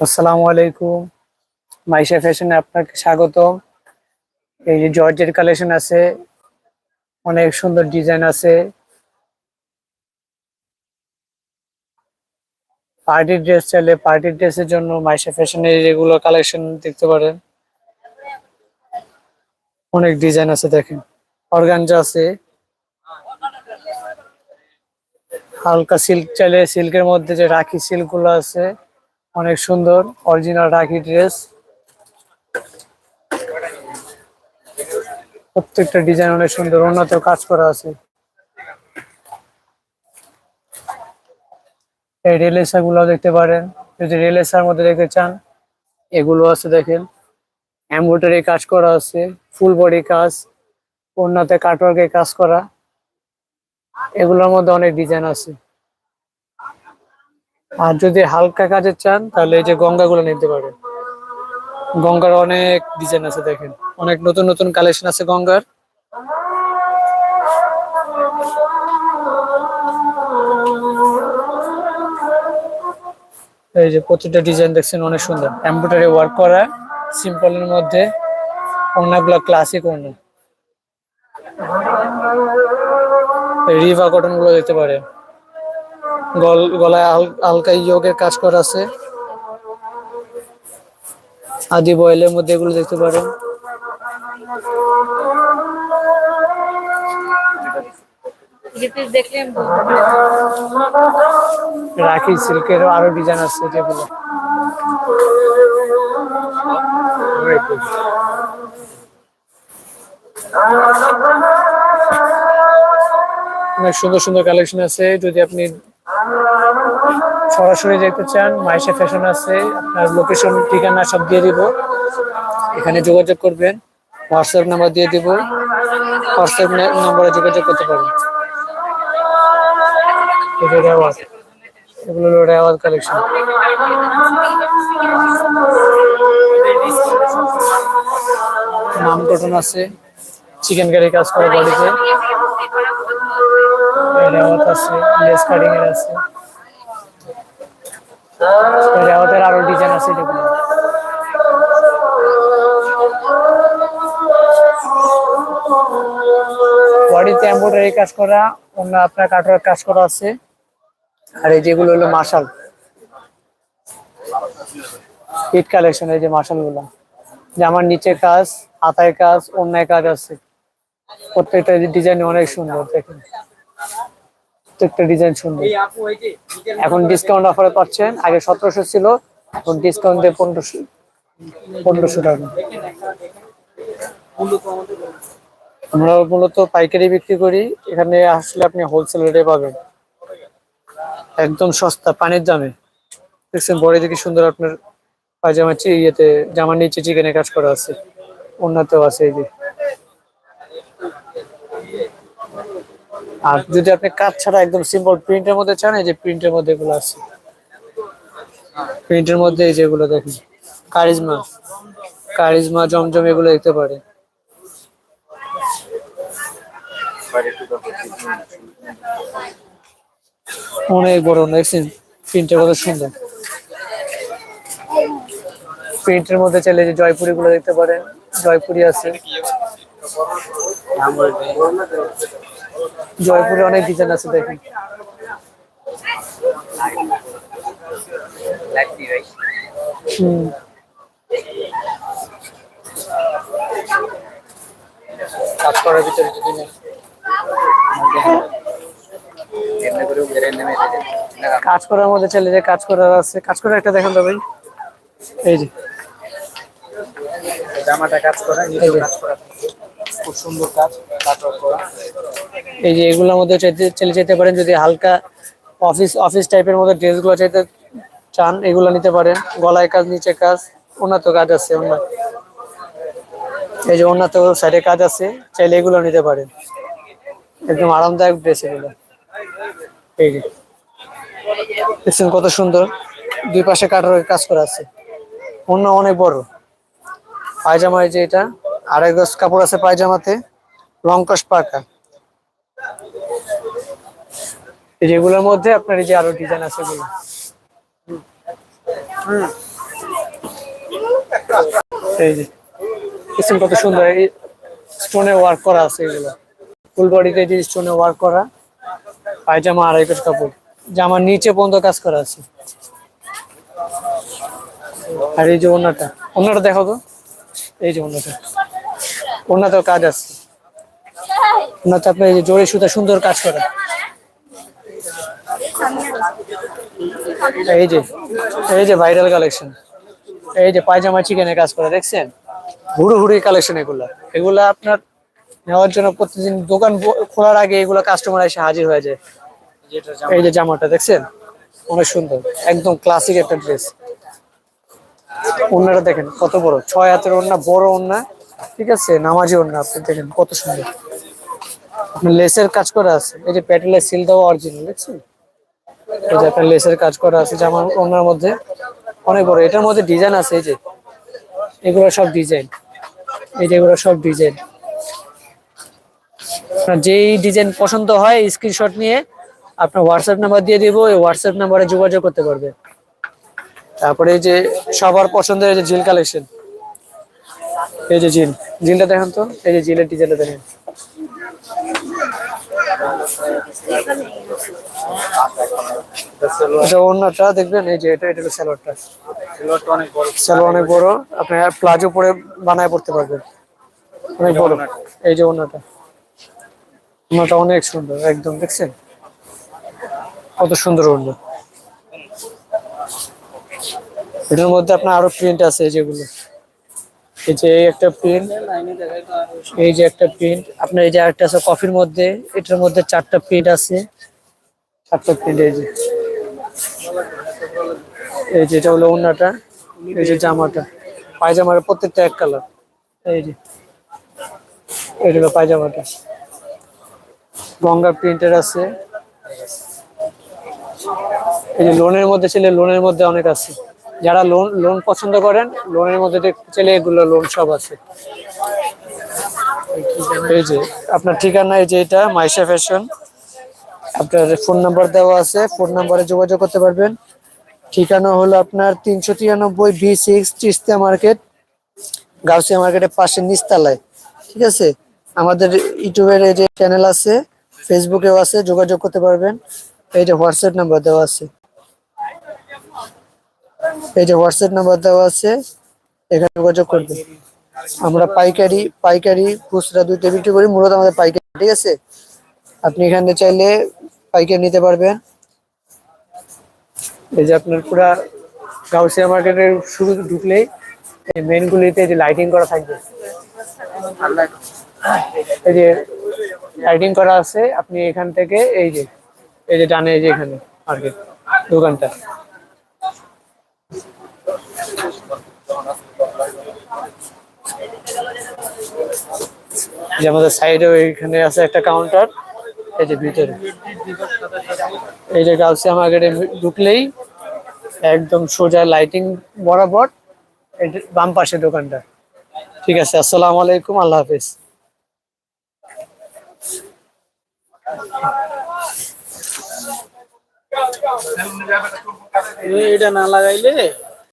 আসসালামু আলাইকুম। মাইশা ফ্যাশনে আপনাকে স্বাগত এই যে জর্জের কালেকশন আছে, অনেক সুন্দর ডিজাইন আছে। পার্টি ড্রেস চাইলে পার্টি ড্রেসের জন্য মাইশা ফ্যাশনের যেগুলো কালেকশন দেখতে পারেন। অনেক ডিজাইন আছে দেখেন। অর্গানজা আছে। হালকা সিল্ক চাইলে সিল্কের মধ্যে যে রাখি সিল্কগুলো আছে। অনেক সুন্দর অরিজিনাল রাখি ড্রেস প্রত্যেকটা ডিজাইন অনেক সুন্দর, উন্নত কাজ করা আছে। এই রেলেসা গুলো দেখতে পারেন। যদি রেলেসার মধ্যে দেখতে চান, এগুলো আছে দেখেন। এমব্রয়ডারি কাজ করা আছে ফুল বডি কাজ, ওড়নাতে কাটওয়ার্কে কাজ করা। এগুলোর মধ্যে অনেক ডিজাইন আছে। আর যদি হালকা কাজের চান, তাহলে এই যে গঙ্গাগুলো নিতে পারেন। গঙ্গার অনেক ডিজাইন আছে দেখেন। অনেক নতুন নতুন কালেকশন আছে গঙ্গার। এই যে প্রতিটা ডিজাইন দেখছেন অনেক সুন্দর। এমব্রয়ডারি ওয়ার্ক করা সিম্পলের মধ্যে ওড়নাগুলো ক্লাসিক ওড়না রিভা কটনগুলো দেখতে পারে গল গলায় হাল- হালকা ইয়োগের কাজ করা আছে। আদি বয়েলের মধ্যে এগুলো দেখতে পারেন। রাখি সিল্কের আরও ডিজাইন আছে যেগুলো। অনেক সুন্দর সুন্দর কালেকশন আছে। যদি আপনি সরাসরি যেতে চান, মাইশা ফ্যাশন আছে, আপনার লোকেশন ঠিকানা সব দিয়ে দিব। এখানে যোগাযোগ করবেন হোয়াটসঅ্যাপ নাম্বার দিয়ে দিব হোয়াটসঅ্যাপ নম্বরে যোগাযোগ করতে পারেন কালেকশন নাম কটন আছে চিকেন কারি কাজ করা বডিতে রেওয়াত আছে, লেস কাটিং এর আছে। রেওয়াতের আরও ডিজাইন আছে দেখুন বডিতে এমব্রয়ডারি কাজ করা, অন্য আপনার কাঠের কাজ করা আছে। আর এই যেগুলো হলো মার্শাল। হিট কালেকশন, এই যে মার্শালগুলো জামার নিচে কাজ, হাতায় কাজ, অন্যায় কাজ আছে। প্রত্যেকটা ডিজাইন অনেক সুন্দর, দেখেন। প্রত্যেকটা ডিজাইন সুন্দর। এখন ডিসকাউন্ট অফারে পাচ্ছেন আগে সতেরোশো ছিল এখন ডিসকাউন্ট দিয়ে পনেরোশো পনেরোশো টাকা। আমরা মূলত পাইকারি বিক্রি করি এখানে আসলে আপনি হোলসেল রেটে পাবেন। একদম সস্তা পানির দামে। দেখছেন বড় দিকে সুন্দর আপনার পায়জামা চি- ইয়েতে জামার নিচে চিকেনের কাজ করা আছে। উন্নতও আছে এই যে। আর যদি আপনি কাজ ছাড়া একদম সিম্পল প্রিন্টের মধ্যে চান, এই যে প্রিন্টের মধ্যে এগুলো আছে। প্রিন্টের মধ্যে এই যেগুলো দেখেন। কারিজমা। কারিজমা, জমজম এগুলো দেখতে পারে। অনেক বড় দেখছেন প্রিন্টের কত সুন্দর। প্রিন্টের মধ্যে চাইলে যে জয়পুরি গুলো দেখতে পারেন। জয়পুরি আছে। জয়পুরে অনেক ডিজাইন আছে দেখেন। হুম। কাজ করার ভিতরে যদি কাজ করার মধ্যে চাইলে যে কাজ করার আছে। কাজ করার একটা দেখেন তো ভাই। এই যে। জামাটা কাজ করা এই যে। খুব সুন্দর কাজ এই যে এগুলোর মধ্যে চলে যেতে পারেন, যদি হালকা অফিস অফিস টাইপের মধ্যে ড্রেসগুলো চাইতে চান, এগুলো নিতে পারেন। গলায় কাজ, নিচে কাজ, উন্নত কাজ আছে এই যে উন্নত সাইডে কাজ আছে, চাইলে এগুলো নিতে পারেন। একদম আরামদায়ক ড্রেস এগুলো। এই যে। দেখছেন কত সুন্দর, দুই পাশে কাটার কাজ করা আছে। অন্য অনেক বড়। পায়জামা এই যে এটা আড়াই গজ কাপড় আছে পায়জামাতে, লঙ্কশ পাকা। যেগুলোর মধ্যে আপনার এই যে আরও ডিজাইন আছে এগুলো। এই যে, দেখছেন কত সুন্দর এই স্টোনে ওয়ার্ক করা আছে এগুলো। ফুল বডিতে যে স্টোনে ওয়ার্ক করা, পায়জামা, আড়াই গজ কাপড়। জামার নিচে পর্যন্ত কাজ করা আছে। আর এই যে ওনাটা ওনাটা দেখো তো। এই যে ওনাটা ওনাতেও কাজ আছে। ওনাতে আপনার এই যে জোরে সুতা সুন্দর কাজ করে এই যে এই যে ভাইরাল কালেকশন এই যে পায়জামা চিকেনের কাজ করা, দেখছেন? হুড়ু হুড়ি কালেকশন এগুলা। এগুলা আপনার নেওয়ার জন্য প্রতিদিন দোকান খোলার আগে এগুলা কাস্টমার এসে হাজির হয়ে যায়। এই যে জামাটা, দেখছেন? অনেক সুন্দর। একদম ক্লাসিক একটা ড্রেস ওন্নাটা দেখেন, কত বড়। ছয় হাতের ওন্না, বড় ওন্না। ঠিক আছে নামাজি ওন্না আপনি দেখেন কত সুন্দর। আপনার লেসের কাজ করা আছে, এই যে প্যাটেলের সিল দেওয়া অরিজিনাল দেখছেন? এই যে আপনার লেসের কাজ করা আছে জামার ওন্নার মধ্যে, অনেক বড়। এটার মধ্যে ডিজাইন আছে, এই যে। এগুলো সব ডিজাইন এই যে এগুলো সব ডিজাইন আপনার যেই ডিজাইন পছন্দ হয় স্ক্রিনশট নিয়ে আপনার হোয়াটসঅ্যাপ নাম্বার দিয়ে দিব, এই হোয়াটসঅ্যাপ নাম্বারে যোগাযোগ করতে পারবে। তারপরে এই যে সবার পছন্দের যে জিল কালেকশন এই যে জিল জিলটা দেখেন তো। এই যে জিলের ডিজাইনটা দেখেন। দেখবেন, এই যে এটা এটা অনেক বড়, আপনি প্লাজো পরে বানায় পড়তে পারবেন। অনেক এই যে অনেক সুন্দর, একদম, দেখছেন? কত সুন্দর অন্য এটার মধ্যে আপনার আরও প্রিন্ট আছে যেগুলো। এই যে একটা প্রিন্ট এই যে একটা প্রিন্ট আপনার এই যে আরেকটা আছে কফির মধ্যে, এটার মধ্যে চারটা প্রিন্ট আছে। চারটা প্রিন্ট এই যে। এই যে এটা হলো ওন্নাটা এই যে জামাটা, পায়জামার প্রত্যেকটা এক কালার এই যে, এটা হলো পায়জামাটা। গঙ্গা প্রিন্টের আছে। এই যে লোনের মধ্যে ছেলে লোনের মধ্যে অনেক আছে। যারা লোন লোন পছন্দ করেন লোনের মধ্যে চাইলে এগুলো লোন সব আছে। এই যে, আপনার ঠিকানা এই যে এটা, মাইশা ফ্যাশন। আপনার ফোন নাম্বার দেওয়া আছে ফোন নাম্বারে যোগাযোগ করতে পারবেন। ঠিকানা হলো আপনার তিনশো তিরানব্বই B six Chishtia market, Gausia মার্কেটের পাশে নিচতলায়। ঠিক আছে? আমাদের ইউটিউবের এই যে চ্যানেল আছে ফেসবুকেও আছে, যোগাযোগ করতে পারবেন। এই যে হোয়াটসঅ্যাপ নাম্বার দেওয়া আছে। এই যে হোয়াটসঅ্যাপ নাম্বার দেওয়া আছে, এখানে যোগাযোগ করবে। আমরা পাইকারি পাইকারি, খুচরা দুইটা বিক্রি করি, মূলত আমাদের পাইকারি, ঠিক আছে? আপনি এখানে চাইলে পাইকারি নিতে পারবেন। এই যে আপনার পুরা গাউসিয়া মার্কেটের শুরু ঢুকলেই এই মেনগুলিতে যে লাইটিং করা থাকবে। এই যে লাইটিং করা আছে, আপনি এখান থেকে এই যে এই যে ডানে এই যে এখানে মার্কেট দোকানটা। যে আমাদের সাইডে এখানে আছে একটা কাউন্টার এই যে ভিতরে। এই যে গাউসিয়া মার্কেটে ঢুকলেই একদম সোজা লাইটিং বরাবর এই বাম পাশে দোকানটা। ঠিক আছে, আসসালামু আলাইকুম, আল্লাহ হাফিজ। এটা না লাগাইলে